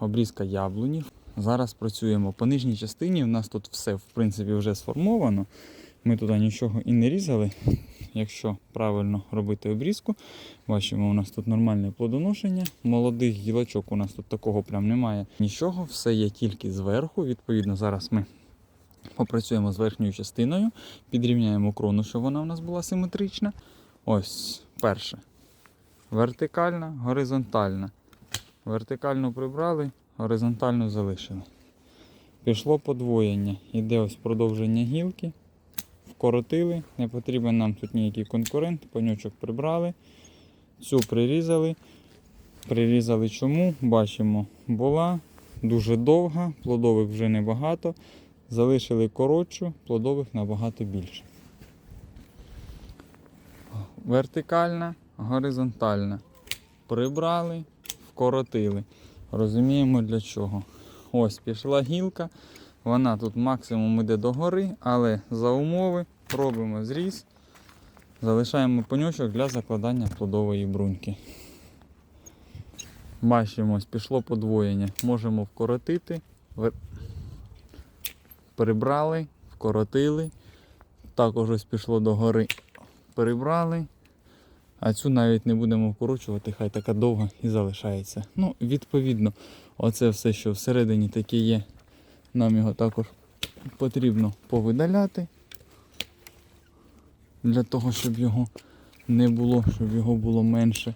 обрізка яблуні. Зараз працюємо по нижній частині. У нас тут все в принципі вже сформовано. Ми туди нічого і не різали. Якщо правильно робити обрізку, бачимо, у нас тут нормальне плодоношення. Молодих гілочок у нас тут такого прям немає. Нічого, все є тільки зверху. Відповідно, зараз ми попрацюємо з верхньою частиною, підрівняємо крону, щоб вона у нас була симетрична. Ось перше. Вертикальна, горизонтальна. Вертикальну прибрали, горизонтальну залишили. Пішло подвоєння. Іде ось продовження гілки. Вкоротили. Не потрібен нам тут ніякий конкурент. Панючок прибрали. Цю прирізали. Прирізали чому? Бачимо, була дуже довга, плодових вже небагато. Залишили коротшу, плодових набагато більше. Вертикальна, горизонтальна. Прибрали, вкоротили. Розуміємо для чого. Ось пішла гілка. Вона тут максимум йде до гори, але за умови робимо зріз, залишаємо пеньочок для закладання плодової бруньки. Бачимо, ось пішло подвоєння. Можемо вкоротити, прибрали, вкоротили. Також ось пішло до гори, прибрали. А цю навіть не будемо вкорочувати, хай така довга і залишається. Ну, відповідно, оце все, що всередині таке є, нам його також потрібно повидаляти. Для того, щоб його не було, щоб його було менше,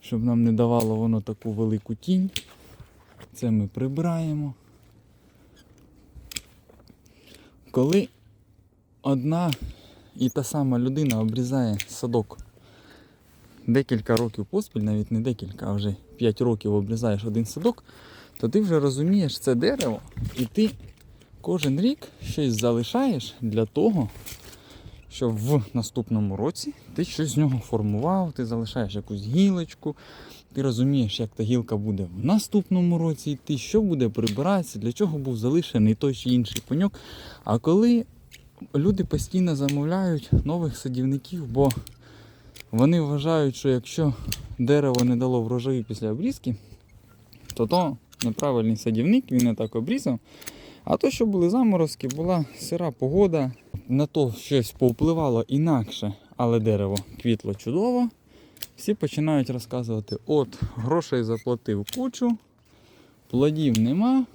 щоб нам не давало воно таку велику тінь. Це ми прибираємо. Коли одна і та сама людина обрізає садок декілька років поспіль, навіть не декілька, а вже 5 років обрізаєш один садок, то ти вже розумієш це дерево, і ти кожен рік щось залишаєш для того, щоб в наступному році ти щось з нього формував, ти залишаєш якусь гілочку, ти розумієш, як та гілка буде в наступному році йти, що буде прибиратися, для чого був залишений той чи інший пеньок. А коли люди постійно замовляють нових садівників, бо вони вважають, що якщо дерево не дало врожаю після обрізки, то то неправильний садівник, він не так обрізав. А то, що були заморозки, була сира погода, на то щось повпливало інакше, але дерево квітло чудово. Всі починають розказувати: от, грошей заплатив кучу, плодів нема,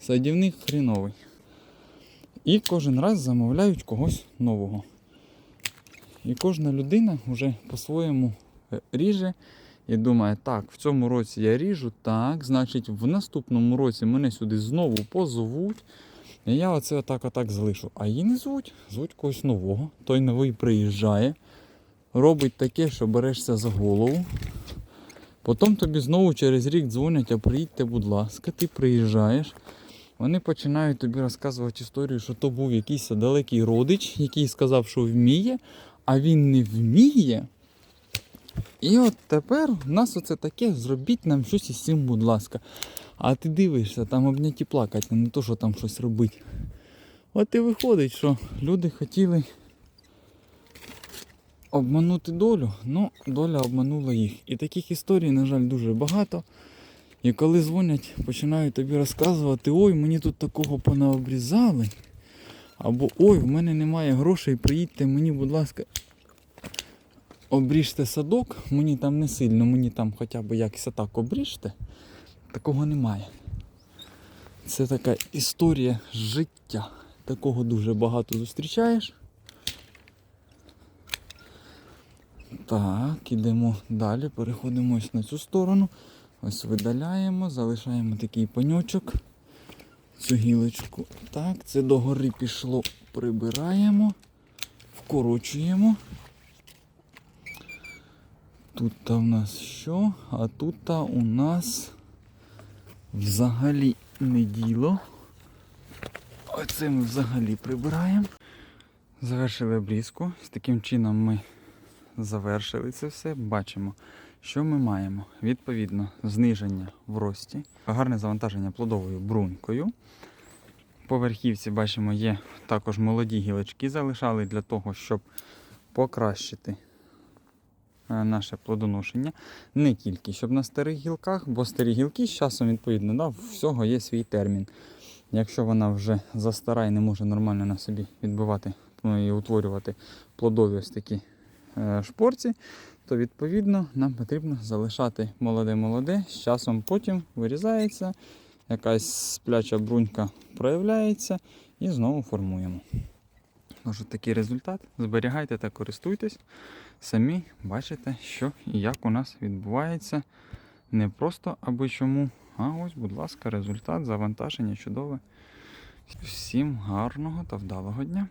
садівник хріновий. І кожен раз замовляють когось нового. І кожна людина вже по-своєму е, ріже і думає, так, в цьому році я ріжу, так, значить, в наступному році мене сюди знову позовуть. І я оце отак отак залишу. А її не звуть, звуть когось нового. Той новий приїжджає, робить таке, що берешся за голову. Потім тобі знову через рік дзвонять, а приїдьте, будь ласка, ти приїжджаєш. Вони починають тобі розказувати історію, що то був якийсь далекий родич, який сказав, що вміє, а він не вміє. І от тепер у нас оце таке, зробіть нам щось із цим, будь ласка. А ти дивишся, там обняті плакати, не то, що там щось робити. От і виходить, що люди хотіли обманути долю, ну доля обманула їх. І таких історій, на жаль, дуже багато. І коли дзвонять, починають тобі розказувати, ой, мені тут такого понаобрізали. Або ой, в мене немає грошей, приїдьте мені, будь ласка, обріжте садок, мені там не сильно, мені там хоча б якось так обріжте. Такого немає. Це така історія життя. Такого дуже багато зустрічаєш. Так, ідемо далі, переходимо ось на цю сторону. Ось видаляємо, залишаємо такий паньочок. Цю гілочку. Так, це догори пішло, прибираємо, вкорочуємо. Тут у нас що? А тут у нас взагалі не діло. Оце ми взагалі прибираємо. Завершили обрізку. З таким чином ми завершили це все. Бачимо, що ми маємо. Відповідно, зниження в рості, гарне завантаження плодовою брунькою. По верхівці бачимо, є також молоді гілочки залишали для того, щоб покращити е, наше плодоношення. Не тільки щоб на старих гілках, бо старі гілки з часом, відповідно, да, всього є свій термін. Якщо вона вже застара і не може нормально на собі відбивати ну, і утворювати плодові ось такі е, шпорці, то відповідно нам потрібно залишати молоде-молоде. З часом потім вирізається, якась спляча брунька проявляється і знову формуємо. Тож такий результат. Зберігайте та користуйтесь. Самі бачите, що і як у нас відбувається. Не просто аби чому, а ось, будь ласка, результат завантаження чудове. Всім гарного та вдалого дня!